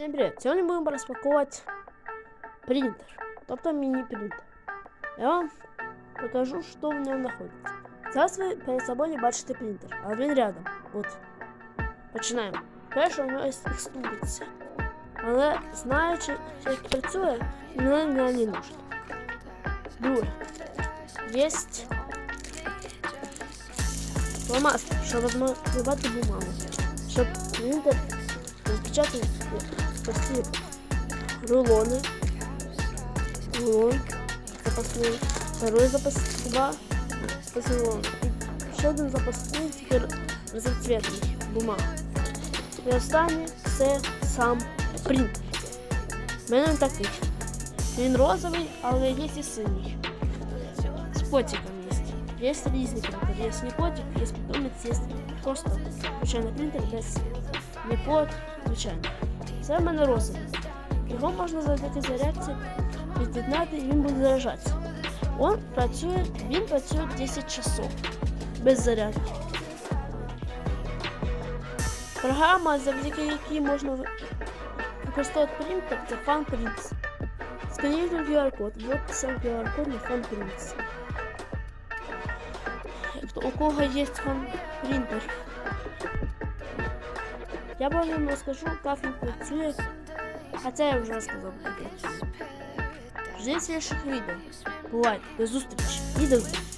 Всім привіт! Сьогодні будемо розпаковувати принтер, тобто міні-принтер. Я вам покажу, що в ньому знаходиться. Зараз ви перед собою бачите принтер, а він рядом. От. Починаємо. Перше, у нього є екструдиція. Але знаючи, як працює, мені не нужно. Друге. Є фломастер, щоб розмалювати бумагу. Щоб принтер розпечатати Прості рулони. Рулон запасний. Второй запас. Два запасний рулон. Ще один запасний тепер разноцветний бумага. І останнє це сам принтер. У мене він такий. Він розовий, але є і синій. З потиком є. Є різні принтери. Є не котик, є питомець, є просто звичайний принтер без не под, звичайно. Це в мене розовий. Його можна завдяки зарядці під'єднати і він буде заряджатися. Он працює, він працює 10 часов без зарядки. Програма, завдяки якій можна використовувати принтер, це FunPrints. Сканіруйте QR-код. Вот сам QR-код на FunPrints. У кого є FunPrinter, я вам розкажу, як він працює. А це я вже розказав. Ждіть слідчих відео. Бувайте, до зустрічі і до зустрічі.